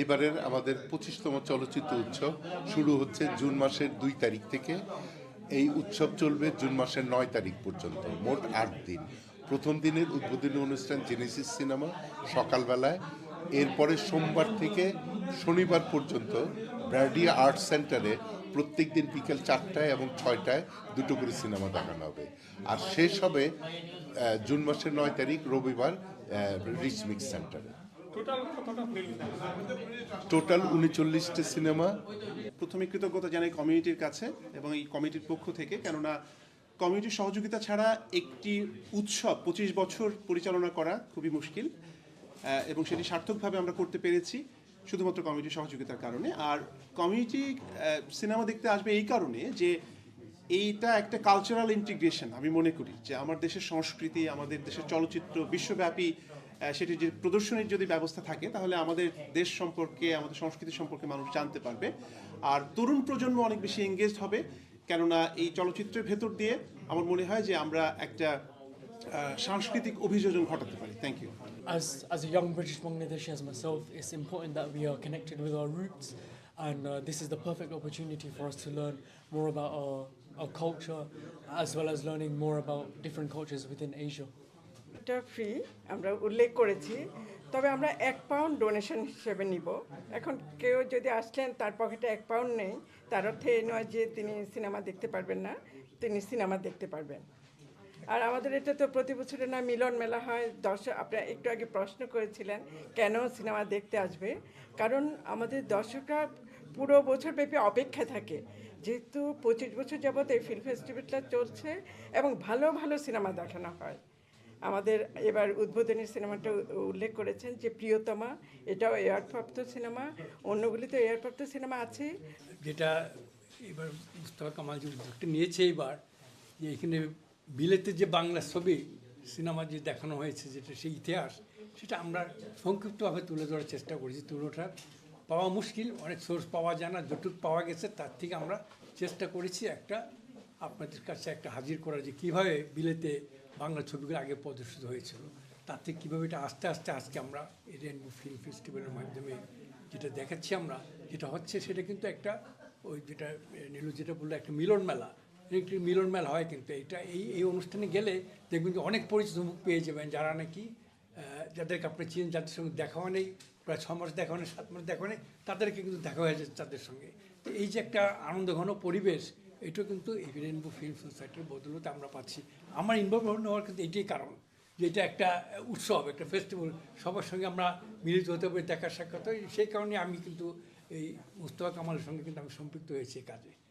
এইবারের আমাদের পঁচিশতম চলচ্চিত্র উৎসব শুরু হচ্ছে জুন মাসের দুই তারিখ থেকে। এই উৎসব চলবে জুন মাসের নয় তারিখ পর্যন্ত, মোট আট দিন। প্রথম দিনের উদ্বোধনী অনুষ্ঠান জেনেসিস সিনেমা সকালবেলায়। এরপরে সোমবার থেকে শনিবার পর্যন্ত ব্র্যাডিয়া আর্ট সেন্টারে প্রত্যেক দিন বিকেল চারটায় এবং ছয়টায় দুটো করে সিনেমা দেখানো হবে। আর শেষ হবে জুন মাসের নয় তারিখ রবিবার রিচ মিক্স সেন্টারে টোটাল উনচল্লিশটা সিনেমা প্রথমে কৃতজ্ঞতা জানাই কমিউনিটির কাছে এবং এই কমিটির পক্ষ থেকে কেননা কমিউনিটির সহযোগিতা ছাড়া একটি উৎসব পঁচিশ বছর পরিচালনা করা খুবই মুশকিল এবং সেটি সার্থকভাবে আমরা করতে পেরেছি শুধুমাত্র কমিটির সহযোগিতার কারণে। আর কমিউনিটি সিনেমা দেখতে আসবে এই কারণে যে এইটা একটা কালচারাল ইন্টিগ্রেশন আমি মনে করি। যে আমার দেশের সংস্কৃতি আমাদের দেশের চলচ্চিত্র বিশ্বব্যাপী সেটির যে প্রদর্শনীর যদি ব্যবস্থা থাকে তাহলে আমাদের দেশ সম্পর্কে আমাদের সংস্কৃতি সম্পর্কে মানুষ জানতে পারবে আর তরুণ প্রজন্ম অনেক বেশি এঙ্গেজড হবে কেননা এই চলচ্চিত্রের ভেতর দিয়ে আমার মনে হয় যে আমরা একটা সাংস্কৃতিক অভিযোজন ঘটাতে পারি thank you As, as a young British Bangladeshi as myself, it's important that we are connected with our roots, and uh, this is the perfect opportunity for us to learn more about our, our culture, as well as learning more about different cultures within Asia. এটা free আমরা উল্লেখ করেছি। তবে আমরা এক pound donation হিসেবে নিব। এখন কেউ যদি আসলেন, তার পকেটে এক পাউন্ড নেই, তার অর্থে এই নয় যে তিনি সিনেমা দেখতে পারবেন না, তিনি সিনেমা দেখতে পারবেন। আর আমাদের এটা তো প্রতি বছরে না মিলন মেলা হয়। দর্শক, আপনারা একটু আগে প্রশ্ন করেছিলেন, কেন সিনেমা দেখতে আসবে? কারণ আমাদের দর্শকরা পুরো বছর ব্যাপী অপেক্ষায় থাকে। যেহেতু পঁচিশ বছর যাবত এই ফিল্ম ফেস্টিভ্যালটা চলছে এবং ভালো ভালো সিনেমা দেখানো হয়। আমাদের এবার উদ্বোধনী সিনেমাটা উল্লেখ করেছেন যে প্রিয়তমা, এটাও এয়ারপ্রাপ্ত সিনেমা অন্যগুলি তো এয়ারপ্রাপ্ত সিনেমা আছে। যেটা এবার মুস্তফা কামাল যে উদ্যোগটা নিয়েছে এবার, যে এখানে বিলেতে যে বাংলা ছবি, সিনেমা যে দেখানো হয়েছে, যেটা সেই ইতিহাস, সেটা আমরা সংক্ষিপ্তভাবে তুলে ধরার চেষ্টা করেছি তুলোটা পাওয়া মুশকিল, অনেক সোর্স পাওয়া যায় না, যতটুক পাওয়া গেছে, তার থেকে আমরা চেষ্টা করেছি একটা, আপনাদের কাছে একটা হাজির করা যে কীভাবে বিলেতে বাংলা ছবিগুলো আগে প্রদর্শিত হয়েছিল। তার থেকে কীভাবে এটা আস্তে আস্তে আজকে আমরা এই রেনবো ফিল্ম ফেস্টিভ্যালের মাধ্যমে যেটা দেখাচ্ছি আমরা, যেটা হচ্ছে সেটা কিন্তু একটা ওই যেটা নীলু যেটা বলল, একটা মিলন মেলা। একটি মিলন মেলা হয় কিন্তু এটা, এই এই অনুষ্ঠানে গেলে দেখবেন যে অনেক পরিচিত মুখ পেয়ে যাবেন যারা নাকি যাদেরকে আপনি চিনেন, যাদের সঙ্গে দেখা হয় নেই, প্রায় ছ মাস দেখা নেই, সাত মাস দেখা নেই, তাদেরকে কিন্তু দেখা হয়ে যাচ্ছে তাদের সঙ্গে। তো এই যে একটা আনন্দঘন পরিবেশ এটাও কিন্তু রেনবো ফিল্ম সোসাইটির বদলতে আমরা পাচ্ছি। আমার ইনভলভ হওয়ার কিন্তু এটাই কারণ যে এটা একটা উৎসব, একটা ফেস্টিভ্যাল সবার সঙ্গে আমরা মিলিত হতে পারি দেখা সাক্ষাৎ হয়। সেই কারণে আমি কিন্তু এই মুস্তফা কামালের সঙ্গে কিন্তু আমি সম্পৃক্ত হয়েছি কাজে।